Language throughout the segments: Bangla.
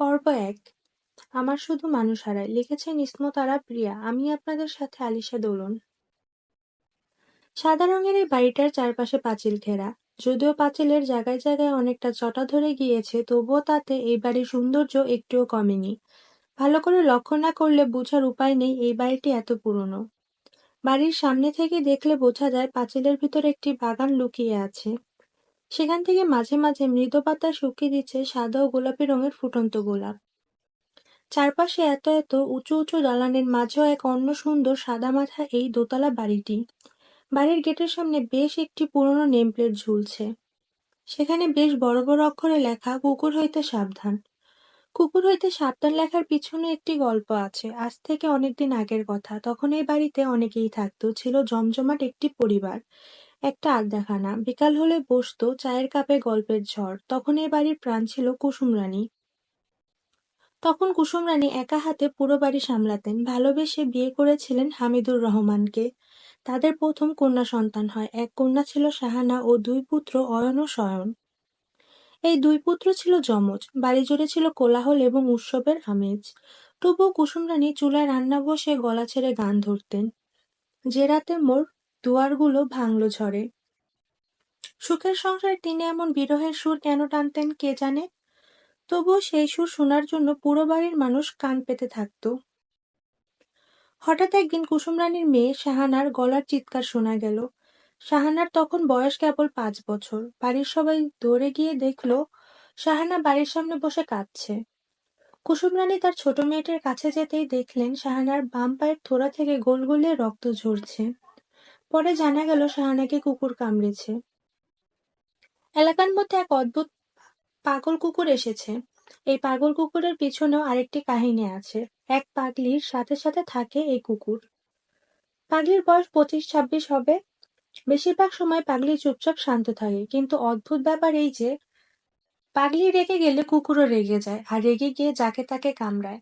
পর্ব এক। আমার শুধু মানুষ হারায়। লিখেছেন ইসমতারা প্রিয়া আমি আপনাদের সাথে আলিশা দোলন। সাদা রঙের এই বাড়িটার চারপাশে পাঁচিল ঘেরা। যদিও পাঁচিলের জায়গায় জায়গায় অনেকটা চটা ধরে গিয়েছে, তবুও তাতে এই বাড়ির সৌন্দর্য একটুও কমেনি। ভালো করে লক্ষ্য না করলে বোঝার উপায় নেই এই বাড়িটি এত পুরনো। বাড়ির সামনে থেকে দেখলে বোঝা যায় পাঁচিলের ভিতর একটি বাগান লুকিয়ে আছে। সেখান থেকে মাঝে মাঝে মৃদু পাতা শুকিয়ে দিচ্ছে সাদা ও গোলাপি রঙের ফুটন্ত গোলাপ। চারপাশে এত এত উঁচু উঁচু দালানের মাঝেও এক অন্য সুন্দর সাদা মাথা এই দোতলা বাড়িটি। বাড়ির গেটের সামনে বেশ একটি পুরনো নেমপ্লেট ঝুলছে। সেখানে বেশ বড় বড় অক্ষরে লেখা, কুকুর হইতে সাবধান। কুকুর হইতে সাবধান লেখার পিছনে একটি গল্প আছে। আজ থেকে অনেকদিন আগের কথা। তখন এই বাড়িতে অনেকেই থাকতো। ছিল জমজমাট একটি পরিবার। একটা আড্ডাখানা। বিকাল হলে বসতো চায়ের কাপে গল্পের ঝড়। তখন এ বাড়ির প্রাণ ছিল কুসুম রানী। তখন কুসুম রানী একা হাতে পুরো বাড়ি সামলাতেন। ভালোবেসে বিয়ে করেছিলেন হামিদুর রহমানকে। তাদের প্রথম কন্যা সন্তান হয়। এক কন্যা ছিল শাহানা ও দুই পুত্র অয়ন ও শয়ন। এই দুই পুত্র ছিল যমজ। বাড়ি জুড়ে ছিল কোলাহল এবং উৎসবের আমেজ। তবুও কুসুম রানী চুলায় রান্না বসে গলা ছেড়ে গান ধরতেন। যে রাতে মোর দুয়ারগুলো ভাঙল ঝড়ে। সুখের সংসারে তিনি এমন বিরহের সুর কেন টানতেন কে জানে? তবুও সেই সুর শোনার জন্য পুরো বাড়ির মানুষ কান পেতে থাকত। হঠাৎ একদিন কুসুম রানীর মেয়ে শাহানার গলার চিৎকার শোনা গেল। শাহানার তখন বয়স কেবল পাঁচ বছর। বাড়ির সবাই দৌড়ে গিয়ে দেখল, শাহানা বাড়ির সামনে বসে কাঁদছে। কুসুম রানী তার ছোট মেয়েটির কাছে যেতেই দেখলেন শাহানার বাম পায়ের থোড়া থেকে গোল গোলে রক্ত ঝরছে। পরে জানা গেল শাহানাকে কুকুর কামড়েছে। এলাকার মধ্যে এক অদ্ভুত পাগল কুকুর এসেছে। এই পাগল কুকুরের পিছনেও আরেকটি কাহিনী আছে। এক পাগলির সাথে সাথে থাকে এই কুকুর। পাগলির বয়স পঁচিশ, ছাব্বিশ হবে। বেশিরভাগ সময় পাগলি চুপচাপ শান্ত থাকে। কিন্তু অদ্ভুত ব্যাপার এই যে, পাগলি রেগে গেলে কুকুরও রেগে যায় আর রেগে গিয়ে যাকে তাকে কামড়ায়।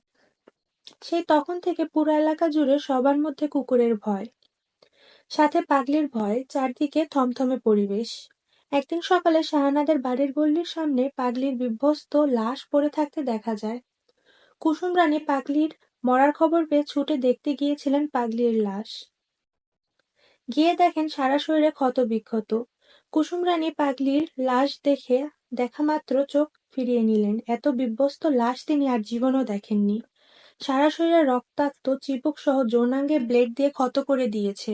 সেই তখন থেকে পুরো এলাকা জুড়ে সবার মধ্যে কুকুরের ভয়। সাথে পাগলির ভয়, চারদিকে থমথমে পরিবেশ। একদিন সকালে শাহানাদের বাড়ির গল্লির সামনে পাগলির বিভ্যস্ত লাশ পড়ে থাকতে দেখা যায়। কুসুম রানী পাগলির মরার খবর পেয়ে ছুটে দেখতে গিয়েছিলেন পাগলির লাশ। গিয়ে দেখেন সারা শরীরে ক্ষত বিক্ষত কুসুম রানী পাগলির লাশ দেখে দেখা মাত্র চোখ ফিরিয়ে নিলেন। এত বিভ্যস্ত লাশ তিনি আর জীবনও দেখেননি। সারা শরীরে রক্তাক্ত চিবুক সহ যৌনাঙ্গে ব্লেড দিয়ে ক্ষত করে দিয়েছে।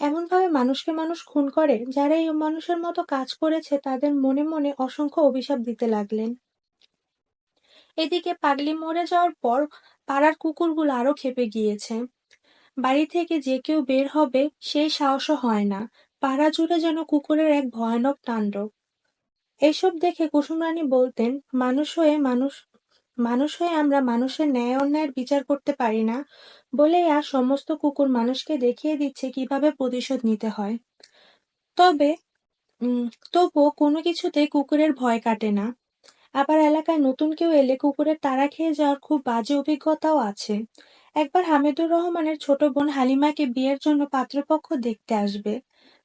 এমনভাবে মানুষকে মানুষ খুন করে, যারা এই মানুষের মতো কাজ করেছে, তাদের মনে মনে অসংখ্য অভিশাপ দিতে লাগলেন। এদিকে পাগলি মরে যাওয়ার পর পাড়ার কুকুরগুলো আরও খেপে গিয়েছে। বাড়ি থেকে যে কেউ বের হবে, সেই সাহসও হয় না। পাড়া জুড়ে যেন কুকুরের এক ভয়ানক তাণ্ডব। এসব দেখে কুসুম রানী বলতেন, মানুষ হয়ে মানুষ মানুষ হয়ে আমরা মানুষের ন্যায় অন্যায়ের বিচার করতে পারি না বলেই আর সমস্ত কুকুর মানুষকে দেখিয়ে দিচ্ছে কীভাবে প্রতিশোধ নিতে হয়। তবে তবুও কোনো কিছুতেই কুকুরের ভয় কাটে না। আবার এলাকায় নতুন কেউ এলে কুকুরের তারা খেয়ে যাওয়ার খুব বাজে অভিজ্ঞতাও আছে। একবার হামিদুর রহমানের ছোট বোন হালিমাকে বিয়ের জন্য পাত্রপক্ষ দেখতে আসবে।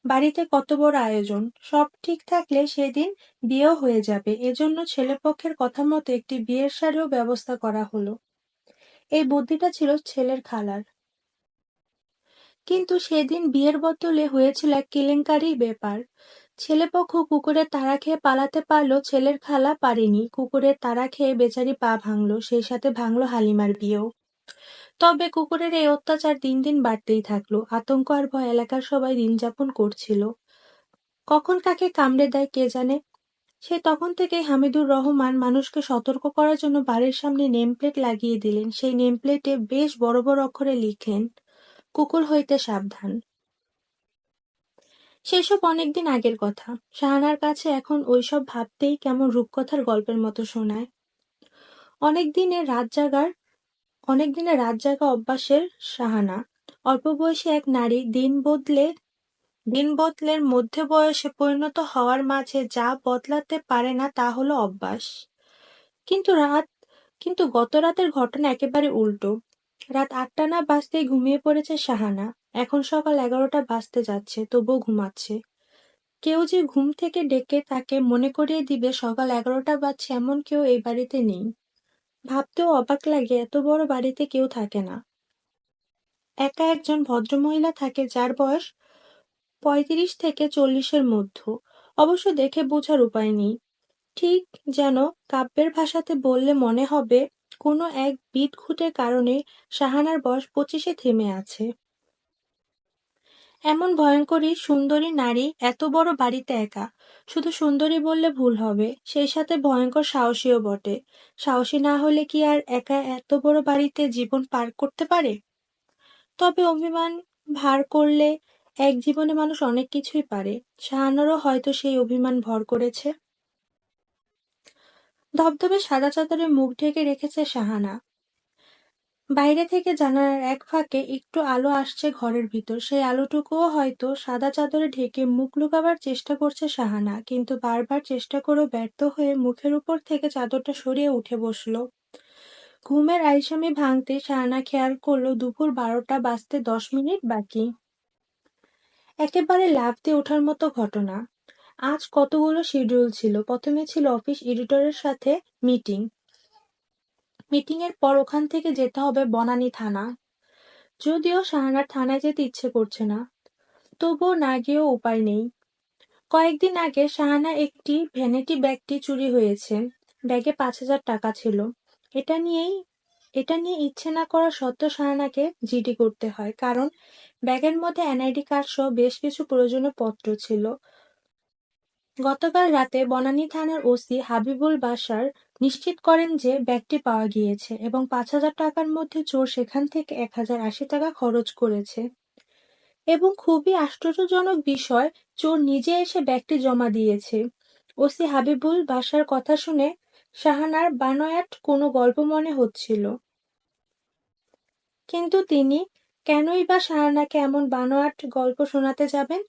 বাড়িতে কত বড় আয়োজন? সব ঠিক থাকলে সেদিন বিয়েও হয়ে যাবে। এজন্য ছেলেপক্ষের কথা মতো একটি বিয়ের শাড়িও ব্যবস্থা করা হলো। এই বুদ্ধিটা ছিল ছেলের খালার। কিন্তু সেদিন বিয়ের বদলে হয়েছিল এক কেলেঙ্কারি ব্যাপার। ছেলেপক্ষ কুকুরের তাড়া খেয়ে পালাতে পারল ছেলের খালা পারেনি। কুকুরের তাড়া খেয়ে বেচারি পা ভাঙলো, সেই সাথে ভাঙলো হালিমার বিয়েও। তবে কুকুরের এই অত্যাচার দিন দিন বাড়তেই থাকল। আতঙ্ক আর ভয় এলাকার সবাই দিন যাপন করছিল। কখন কাকে কামড়ে দেয় কে জানে? সে তখন থেকেই হামিদুর রহমান মানুষকে সতর্ক করার জন্য বাড়ির সামনে নেম প্লেট লাগিয়ে দিলেন। সেই নেম প্লেটে বেশ বড় বড় অক্ষরে লিখলেন কুকুর হইতে সাবধান। সেসব অনেকদিন আগের কথা। শাহানার কাছে এখন ওইসব ভাবতেই কেমন রূপকথার গল্পের মতো শোনায়। অনেক দিনে রাত জাগার অনেক দিনে রাত জাগা অভ্যাসের সাহানা। অল্প বয়সী এক নারী দিন বদলে, দিন বদলের মধ্যে বয়সে পরিণত হওয়ার মাঝে যা বদলাতে পারে না তা হলো অভ্যাস। কিন্তু রাত, কিন্তু গত রাতের ঘটনা একেবারে উল্টো। রাত আটটা না বাজতেই ঘুমিয়ে পড়েছে সাহানা। এখন সকাল এগারোটা বাজতে যাচ্ছে, তবুও ঘুমাচ্ছে। কেউ যে ঘুম থেকে ডেকে তাকে মনে করিয়ে দিবে সকাল এগারোটা বাজছে এমন কেউ এই বাড়িতে নেই। ভাবতেও অবাক লাগে এত বড় বাড়িতে কেউ থাকে না। একা একজন ভদ্রমহিলা থাকে যার বয়স পঁয়ত্রিশ থেকে চল্লিশের মধ্য। অবশ্য দেখে বোঝার উপায় নেই। ঠিক যেন কাব্যের ভাষাতে বললে মনে হবে কোনো এক বিদঘুটের কারণে সাহানার বয়স পঁচিশে থেমে আছে। এমন ভয়ঙ্করী, সুন্দরী নারী এত বড় বাড়িতে একা। শুধু সুন্দরী বললে ভুল হবে, সেই সাথে ভয়ঙ্কর সাহসীও বটে। সাহসী না হলে কি আর একা এত বড় বাড়িতে জীবন পার করতে পারে? তবে অভিমান ভার করলে এক জীবনে মানুষ অনেক কিছুই পারে। শাহানারও হয়তো সেই অভিমান ভর করেছে। ধবধবে সাদা চাদরে মুখ ঢেকে রেখেছে শাহানা। বাইরে থেকে জানালার এক ফাঁকে একটু আলো আসছে ঘরের ভিতর। সেই আলোটুকুও হয়তো সাদা চাদরে ঢেকে মুখ লুকাবার চেষ্টা করছে সাহানা কিন্তু বারবার চেষ্টা করেও ব্যর্থ হয়ে মুখের উপর থেকে চাদরটা সরিয়ে উঠে বসল। ঘুমের আইসামি ভাঙতে শাহানা খেয়াল করল দুপুর বারোটা বাজতে দশ মিনিট বাকি। একেবারে লাফ দিয়ে ওঠার মতো ঘটনা। আজ কতগুলো শিডিউল ছিল? প্রথমে ছিল অফিস এডিটরের সাথে মিটিং। মিটিং এর পর ওখান থেকে যেতে হবে বনানী থানা। যদিও শাহানার থানায় যেতে ইচ্ছে করছে না, তবুও না গিয়েও উপায় নেই। কয়েকদিন আগে শাহানা একটি ভ্যানিটি ব্যাগটি চুরি হয়েছে। ব্যাগে পাঁচ হাজার টাকা ছিল। এটা নিয়েই, এটা নিয়ে ইচ্ছে না করা সত্ত্বেও শাহানাকে জিডি করতে হয়, কারণ ব্যাগের মধ্যে এনআইডি কার্ড সহ বেশ কিছু প্রয়োজনীয় পত্র ছিল। গতকাল রাতে বনানী থানার ওসি হাবিবুল বাশার নিশ্চিত করেন যে ব্যাগটি পাওয়া গিয়েছে এবং পাঁচ হাজার টাকার মধ্যে চোর সেখান থেকে এক হাজার আশি টাকা খরচ করেছে। এবং খুবই আশ্চর্যজনক বিষয়, চোর নিজে এসে ব্যাগটি জমা দিয়েছে। ওসি হাবিবুল বাশার কথা শুনে শাহানার বানোয়াট কোনো গল্প মনে হচ্ছিল। কিন্তু তিনি, কেনই বা শাহানাকে এমন বানোয়াট গল্প শোনাতে যাবেন?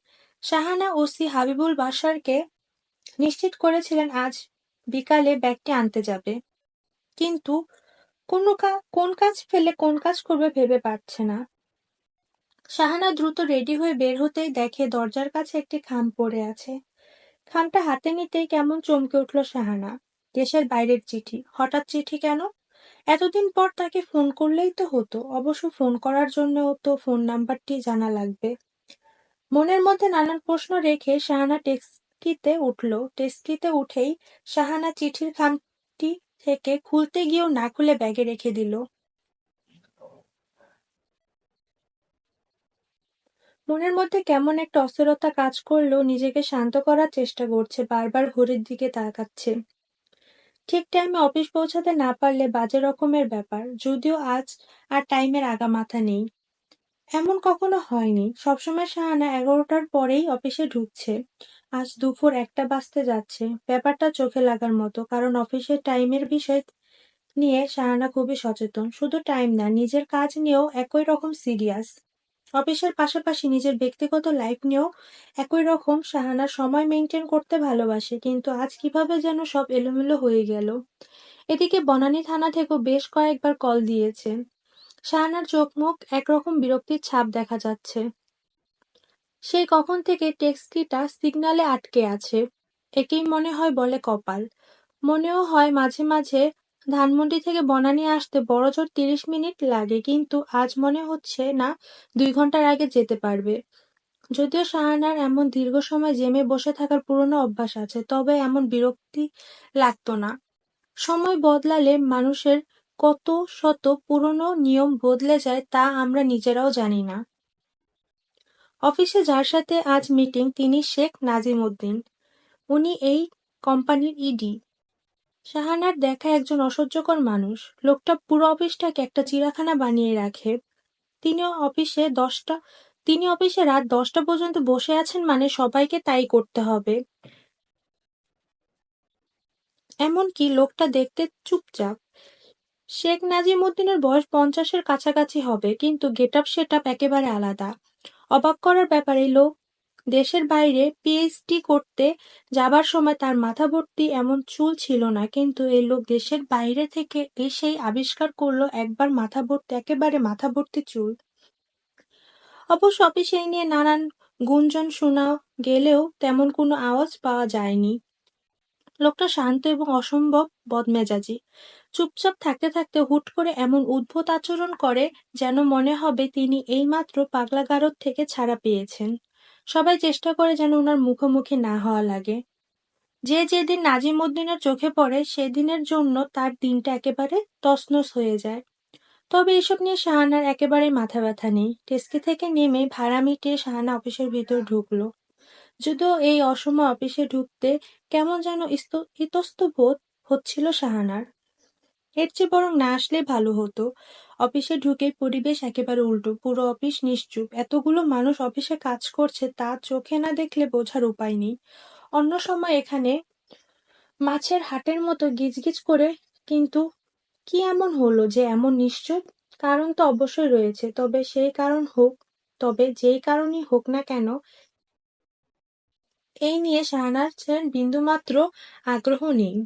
শাহানা ওসি হাবিবুল বাশারকে নিশ্চিত করেছিলেন আজ বিকালে ব্যাগটি আনতে যাবে। কিন্তু কোনো কোন কাজ ফেলে কোন কাজ করবে ভেবে পারছে না। শাহানা দ্রুত রেডি হয়ে বের হতেই দেখে দরজার কাছে একটি খাম পড়ে আছে। খামটা হাতে নিতেই কেমন চমকে উঠল শাহানা। দেশের বাইরের চিঠি। হঠাৎ চিঠি কেন? এতদিন পর তাকে ফোন করলেই তো হতো। অবশ্য ফোন করার জন্য তো ফোন নাম্বারটি জানা লাগবে। মনের মধ্যে নানান প্রশ্ন রেখে শাহানা টেক্সিতে উঠল। টেক্সিতে উঠেই শাহানা চিঠির খামটি থেকে খুলতে গিয়েও না খুলে ব্যাগে রেখে দিল। মনের মধ্যে কেমন একটা অস্থিরতা কাজ করলেও নিজেকে শান্ত করার চেষ্টা করছে, বারবার ঘড়ির দিকে তাকাচ্ছে। ঠিক টাইমে অফিস পৌঁছাতে না পারলে বাজে রকমের ব্যাপার, যদিও আজ আর টাইমের আগা মাথা নেই। এমন কখনো হয়নি। সবসময় শাহানা এগারোটার পরেই অফিসে ঢুকছে। আজ দুপুর একটা বাজতে যাচ্ছে। ব্যাপারটা চোখে লাগার মতো, কারণ অফিসের টাইমের বিষয় নিয়ে শাহানা খুবই সচেতন। শুধু টাইম না, নিজের কাজ নিয়েও একই রকম সিরিয়াস। অফিসের পাশাপাশি নিজের ব্যক্তিগত লাইফ নিয়েও একই রকম শাহানা সময় মেনটেন করতে ভালোবাসে, কিন্তু আজ কীভাবে যেন সব এলোমেলো হয়ে গেল। এদিকে বনানী থানা থেকেও বেশ কয়েকবার কল দিয়েছে। শাহানার চোখ মুখ একরকম বিরক্তির ছাপ দেখা যাচ্ছে। সেই কখন থেকে ট্যাক্সিটা সিগনালে আটকে আছে, একেই মনে হয় বলে কপাল। মনেও হয় মাঝে মাঝে ধানমন্ডি থেকে বনানি আসতে বড়জোর তিরিশ মিনিট লাগে, কিন্তু আজ মনে হচ্ছে না দুই ঘণ্টার আগে যেতে পারবে। যদিও শাহানার এমন দীর্ঘ সময় জেমে বসে থাকার পুরনো অভ্যাস আছে, তবে এমন বিরক্তি লাগতো না। সময় বদলালে মানুষের কত শত পুরনো নিয়ম বদলে যায় তা আমরা নিজেরাও জানি না। অফিসে যার সাথে আজ মিটিং তিনি শেখ নাজিম উদ্দিন উনি এই কোম্পানির ইডি শাহানার দেখা একজন অসহ্যকর মানুষ। লোকটা পুরো অফিসটাকে একটা চিড়াখানা বানিয়ে রাখে। তিনি অফিসে দশটা তিনি অফিসে রাত দশটা পর্যন্ত বসে আছেন মানে সবাইকে তাই করতে হবে। এমনকি লোকটা দেখতে চুপচাপ। শেখ নাজিম উদ্দিনের বয়স পঞ্চাশের কাছাকাছি হবে, কিন্তু গেট আপ সেট আপ একেবারে আলাদা। অবাক করার ব্যাপারে লোক দেশের বাইরে পিএইচডি করতে যাবার সময় তার মাথা ভর্তি এমন চুল ছিল না, কিন্তু এই লোক দেশের বাইরে থেকে এসেই আবিষ্কার করল একবার মাথা ভর্তি একেবারে মাথা ভর্তি চুল। অবশ্য অফিসে এই নিয়ে নানান গুঞ্জন শোনা গেলেও তেমন কোনো আওয়াজ পাওয়া যায়নি। লোকটা শান্ত এবং অসম্ভব বদমেজাজি। চুপচাপ থাকতে থাকতে হুট করে এমন উদ্ভট আচরণ করে যেন মনে হবে তিনি এইমাত্র পাগলাগারদ থেকে ছাড়া পেয়েছেন। সবাই চেষ্টা করে যেন ওনার মুখোমুখি না হওয়া লাগে। যে যেদিন নাজিম উদ্দিনের চোখে পড়ে, সেদিনের জন্য তার দিনটা একেবারে তসনস হয়ে যায়। তবে এসব নিয়ে শাহানার একেবারে মাথা ব্যথা নেই। টেস্কি থেকে নেমে ভাড়া মিটিয়ে শাহানা অফিসের ভিতর ঢুকলো। যদিও এই অসময় অফিসে ঢুকতে কেমন যেন ইস্ত- ইতস্তবোধ হচ্ছিল শাহানার। এর চেয়ে বরং না আসলে ভালো হতো। অফিসে ঢুকে পরিবেশ একেবারে উল্টো, পুরো অফিস নিশ্চুপ। এতগুলো মানুষ অফিসে কাজ করছে, তা চোখে না দেখলে বোঝার উপায় নেই। অন্য সময় এখানে মাছের হাটের মতো গিজগিজ করে, কিন্তু কি এমন হলো যে এমন নিশ্চুপ? কারণ তো অবশ্যই রয়েছে, তবে সেই কারণ হোক, তবে যেই কারণই হোক না কেন, এই নিয়ে শাহানার বিন্দুমাত্র আগ্রহ নেই।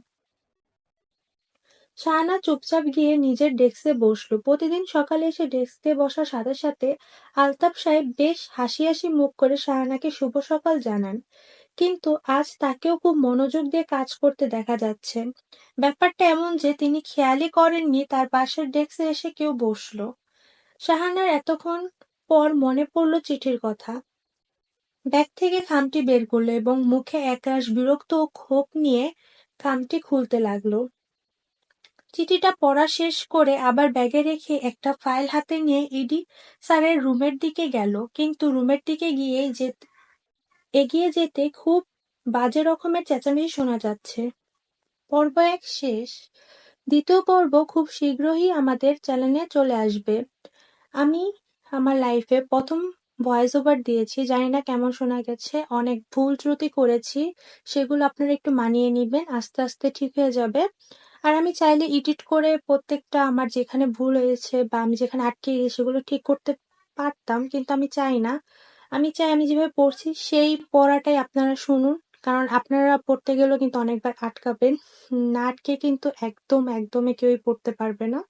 শাহানা চুপচাপ গিয়ে নিজের ডেস্কে বসল। প্রতিদিন সকালে এসে ডেস্কে বসার সাথে সাথে আলতাফ সাহেব বেশ হাসি হাসি মুখ করে শাহানাকে শুভ সকাল জানান। কিন্তু আজ তাকেও খুব মনোযোগ দিয়ে কাজ করতে দেখা যাচ্ছে। ব্যাপারটা এমন যে তিনি খেয়ালই করেননি তার পাশের ডেস্কে এসে কেউ বসল। শাহানার এতক্ষণ পর মনে পড়ল চিঠির কথা। ব্যাগ থেকে খামটি বের করল এবং মুখে একরাশ বিরক্ত ও ক্ষোভ নিয়ে খামটি খুলতে লাগল। চিঠিটা পড়া শেষ করে আবার ব্যাগে রেখে একটা ফাইল হাতে নিয়ে ইডি স্যারের রুমের দিকে গেল। কিন্তু রুমের দিকে গিয়ে যে এগিয়ে যেতে খুব বাজে রকমের চেঁচামেচি শোনা যাচ্ছে। পর্ব এক শেষ। দ্বিতীয় পর্ব খুব শীঘ্রই আমাদের চ্যানেলে চলে আসবে। আমি আমার লাইফে প্রথম ভয়েস ওভার দিয়েছি, জানি না কেমন শোনা গেছে, অনেক ভুল ত্রুটি করেছি, সেগুলো আপনারা একটু মানিয়ে নিবেন, আস্তে আস্তে ঠিক হয়ে যাবে। আর আমি চাইলে এডিট করে প্রত্যেকটা আমার যেখানে ভুল হয়েছে বা আমি যেখানে আটকে গেছি সেগুলো ঠিক করতে পারতাম, কিন্তু আমি চাই না। আমি চাই আমি যেভাবে পড়ছি সেই পড়াটাই আপনারা শুনুন, কারণ আপনারা পড়তে গেলেও কিন্তু অনেকবার আটকাবেন। না আটকে কিন্তু একদম, একদমই কেউই পড়তে পারবে না।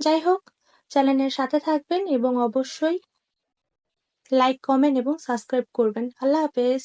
যাই হোক, চ্যানেলের সাথে থাকবেন এবং অবশ্যই লাইক কমেন্ট এবং সাবস্ক্রাইব করবেন। আল্লাহ হাফেজ।